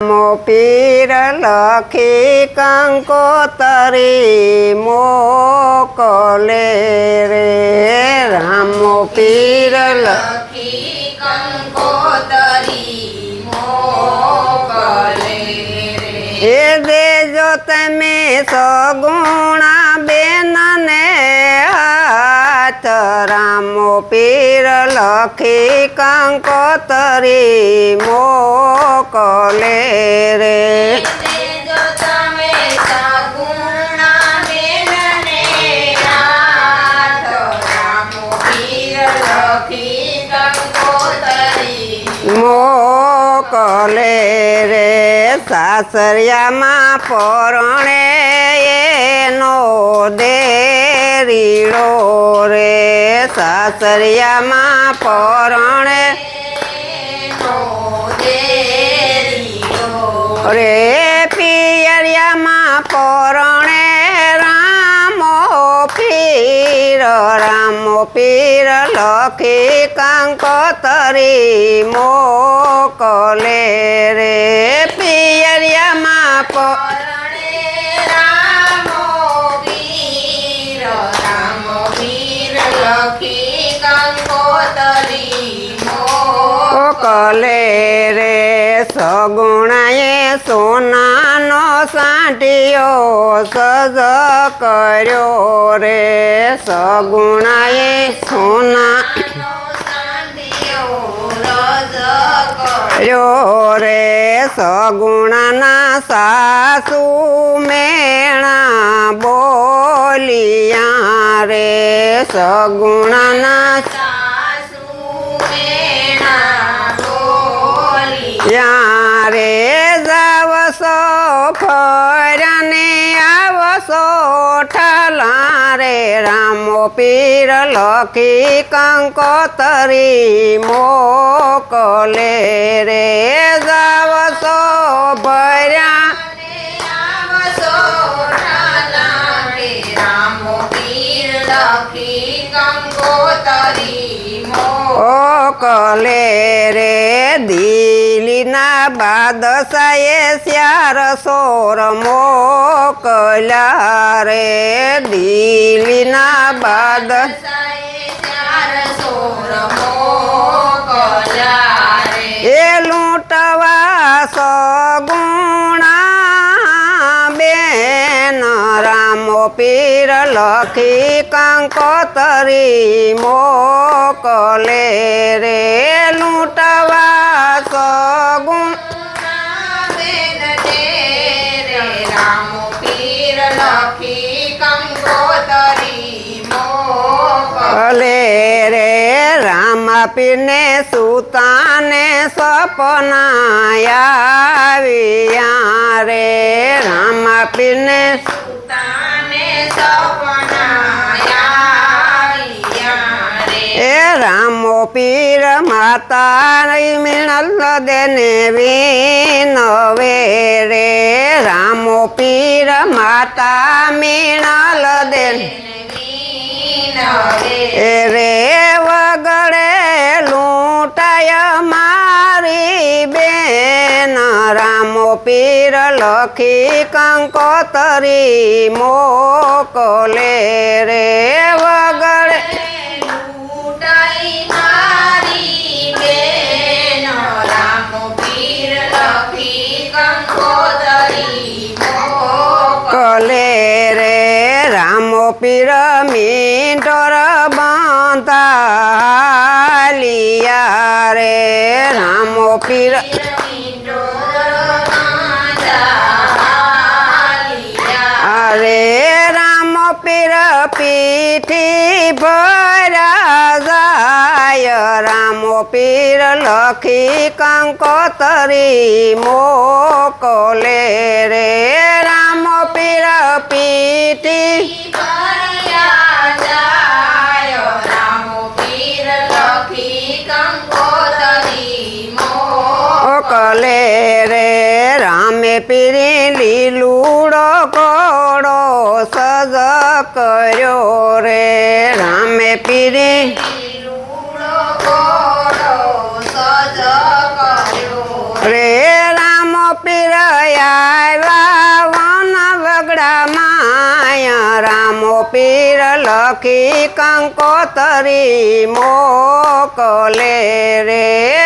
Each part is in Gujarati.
મો પીર લખી કંકોતરી મોકલે રે. રામો પીર લખી કંકોતરી મોકલે એ દેજો તમે સગુણા બેનને હાથ. રામો પીર લખી કંકોતરી મોકલે રે. મોકલે રે. સાસરિયામાં પરણે એનો દેરીડો રે. સાસરિયામાં પરણે. રે પિયરિયામાં પરણે રામો પીર રામો પીર લખી કંકોતરી મોકલે રે. પિયરિયામાં પ મોકલે રે સગુણાએ સોનાનો સાંટિયો સજ કર્યો રે સગુણાએ સોના કર્યો રે સગુણાના સાસુ મેણા બોલિયા રે સગુણાના યારે જાવસો ફરને આવસો ઠલા રે રામો પીર લખી કંકોતરી મોકલે રે જાવસો ભર્યા ઓકલે રે દિલીના બાદશાએ શ્યાર સોર મોકલ્યા રે દિલીના બાદ એ લૂંટવા સગુણા બેન રામો પીર લખી કંકોતરી મોકલે રે લૂંટવા સગુણ લખી કંકોતરી મોકલે ભલે રે રામ પીને સુતાને સપનાયા રે રામ પીને તાને સપનાયા રે એ રામો પીર માતા મિણલ દેને વિનવે રે. રામો પીર માતા મિણલ દેન એ રે વગડે લૂંટાય મારી બેન. રામો પીર લખી કંકોતરી મોકલે રે. રામો પીર. અરે રામો પીર પીઠી ભરા જાય. રામો પીર લખી કંકોતરી મોકલે રે. રામો પીર પીઠી ઓકલે રે રામે પીરી લીલુડો કોડો સજ કર્યો રે. રામે પીરી પીર લખી કંકોતરી મોકલે રે.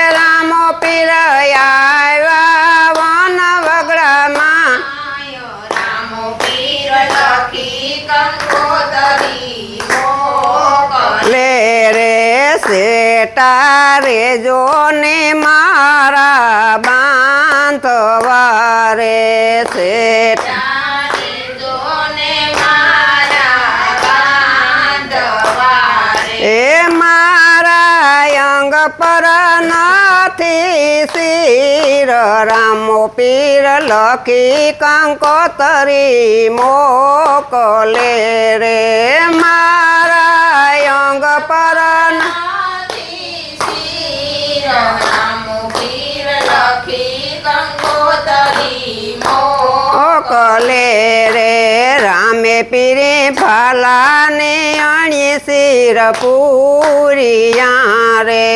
સેટા રે જોને મારા બાંધવા રે સેટા તારે જોને મારા બાંધવારે. એ મારા અંગ પર નથી શિર રામો પીર લખી કંકોતરી મોકલે રે. મારા અંગ પર ન- મોકલે રે, રામે પીરે ભાલાને અણી શિર પૂરિયા રે.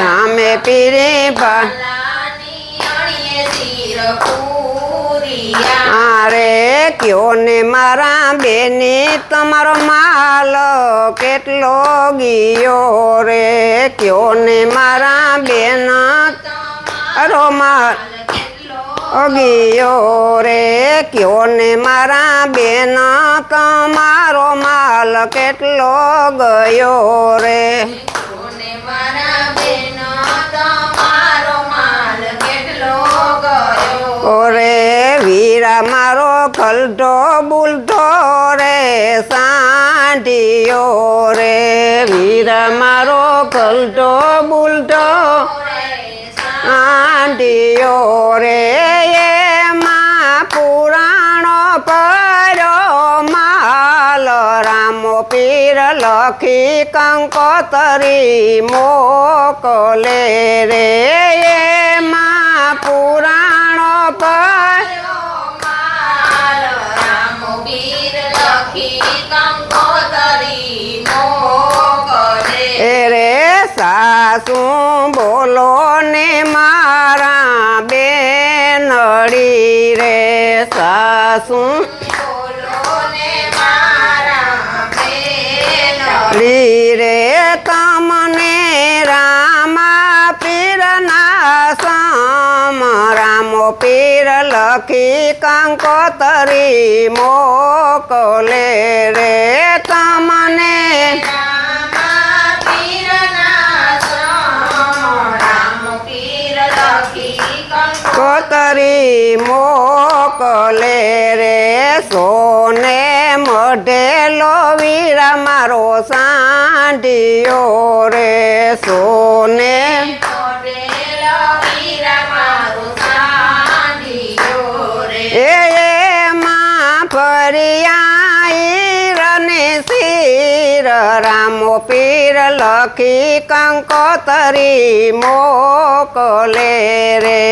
રામે પીરે અરે કયો ને મારા બેની, તમારો માલ કેટલો ગયો રે? કયો ને મારા બેન અરો માલ ગયો રે કયો ને મારા બેન તમારો માલ કેટલો ગયો રે? ઓરે વીરા મારો કલટો બોલતો રે સાંઢિયો રે. વીરા મારો કલટો બુલટો આંટીયો રે એમાં પુરાણો પડ્યો. માલ રામો પીર લખી કંકોતરી મોકલે રે. એમાં પુરાણો પડ્યો. એ રે સાસુ બોલો સાસુ. રે તમને રામા પીરના સમ. રામો પીર લખી કંકોતરી મોકલે રે તમને. કોતરી મોકલે રે, સોને મઢેલો વીરા મારો સાંઢિયો રે, સોને. રામો પીર લખી કંકોતરી મોકલે રે.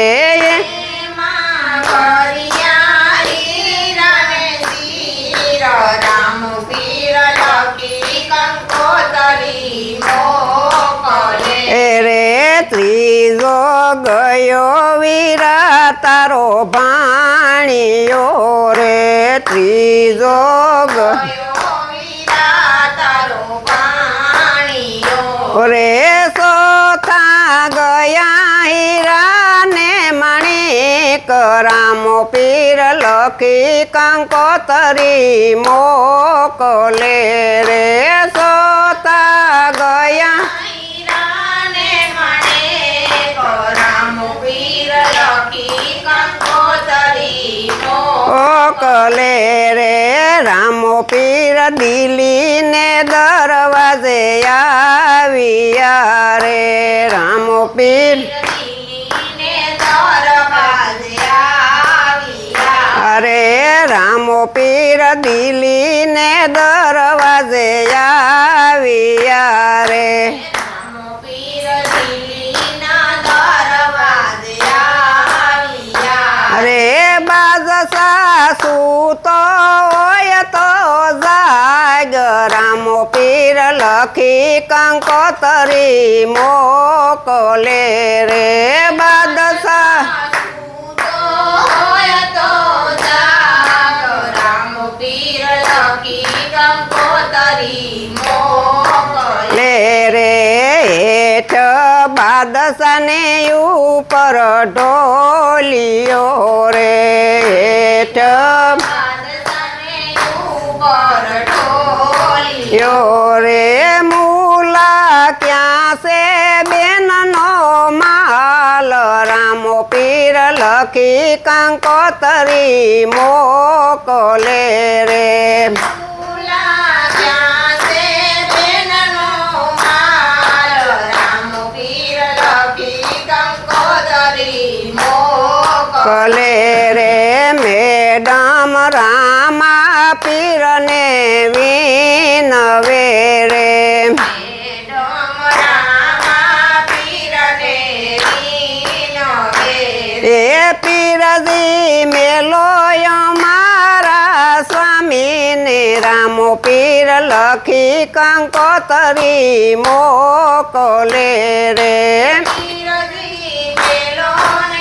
ગયો વીરા તારો ભાણિયો રે ત્રીજો રે સોથા ગયા હીરાને મણિક રામો પીર લખી કંકોતરી મોકલે. રે સોતા ગયા ઓકલે રે રામો પીર દિલ્હી ને દરવાજે આવ્યા રે. રામો પીર અરે રામો પીર દિલ્હી ને દરવાજે આવ્યા રે. સૂતો હોય તો જાગ રામો પીર લખી કંકોતરી મોકલે રે બાદશાહ. પીર લખી કંકોતરી બાદશાને ઉપર ઢોલિયો રે હેઠ. રે મૂલા, ક્યાં છે બેનનો માલ? રામો પીર લખી કંકોતરી મોકલે રે. મોકલે કલે રે મેડમ રામા પીરને વિનવે રે. એ પીરજી મેલો મારા સ્વામીને રામો પીર લખી કંકોતરી મોકલે રે. પીરજી મેલોને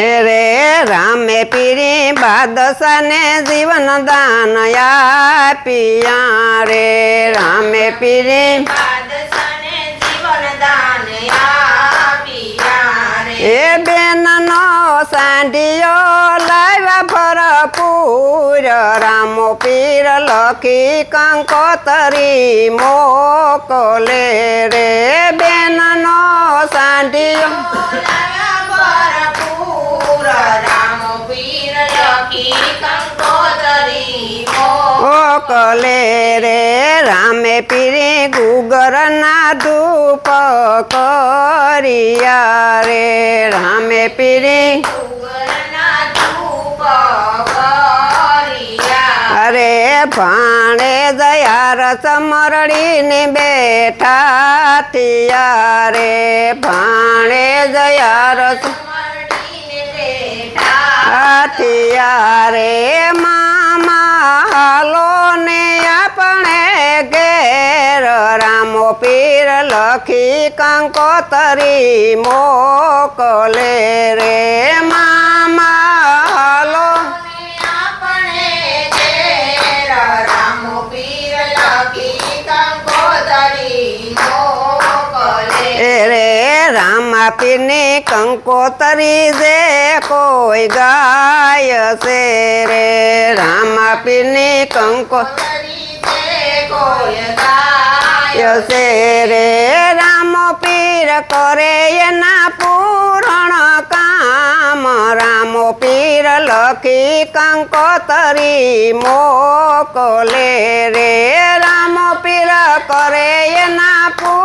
રે રામે પીરી બાદશાને જીવન દાન આપ્યા રે. રામે પીરી એ બેન નો સાંડિયો લાવ્યા ભરપૂર. રામો પીર લખી કંકોતરી મોકલે રે. બેનનો સાંડિયો ભરપૂર. મોકલે રે રામે પીરી ગુગરના ધૂપ કરિયા રે. રામે પીરે અરે ભાણે દયા રસ મરડીને બેઠા થયા રે. ભાણે દયા રસ બેઠા થયા રે મામા હાલો ને આપણે ઘેર રામો પીર લખી કંકોતરી મોકલે. રે મામા હાલો રે રામા પીરની કંકોતરી જે કોઈ ગાય છે રે. રામા પીરની કંકો છે રે. રામ પીર કરે એના પૂરણ કામ. રામો પીર લખી કંકોતરી મોકલે રે. રામ પીર કરે એના પૂર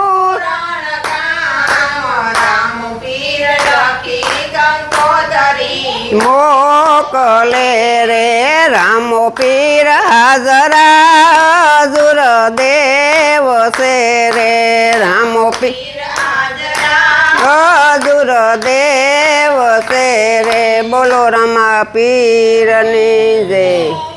મોકલે રે રામો પીર હાજરા જુર દેવ છે રે રામો પીર હજુર દેવ છે રે બોલો રમા પીરની જય.